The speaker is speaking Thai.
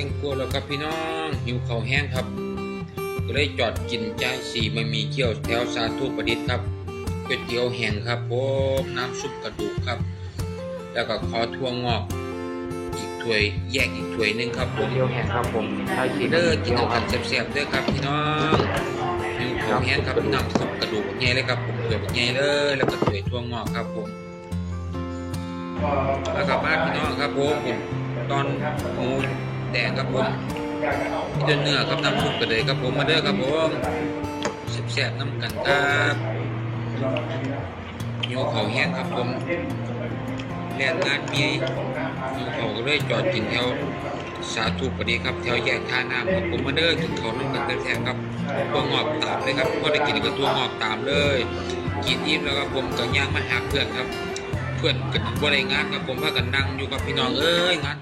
ชียงกัวแล้วครับพี่น้องหิวข้าวแห้งครับ ก็เลยจอดกินจ่ายสีมันมีเกี๊ยวแถวสาธุประดิษฐ์ครับก๋วยเตี๋ยวแห้งครับผมน้ำซุปกระดูกครับ แล้วก็ขอทั่วงอกอีกถ้วยแยกอีกถ้วยหนึงครับผมเดียวแห่งครับผมใช้สีเด้อกินเอากันแซ่บๆเด้อครับพี่น้องหิวข้าวแห้งครับน้ำซุปกระดูกใหญ่เลยครับผมถ้วยใหญ่เลยแล้วก็ถ้วยทั่วงอกครับผมแล้วกลับบ้านพี่น้องครับผมผมตอนหมู แดงครับผมพี่เดินเนื้อครับน้ำซุปกันเลยครับผมมาเด้อครับผมแซ่บๆน้ำกันครับหิวเขาแห้งครับผมแล่นงานเมียหิวเขาก็เลยจอดกินแถวสาธุพอดีครับแถวแยกท่าน้ำครับผมมาเด้อกินเขาน้ำกันแท้ๆครับตัวงอกตามเลยครับพอได้กินก็ตัวงอกตามเลย กินอิ่มแล้วครับผมก็ย่างมาหาเพื่อนครับ เพื่อนกันบ่ได้งานครับผมพากันนั่งอยู่กับพี่น้องเอ้ยงาน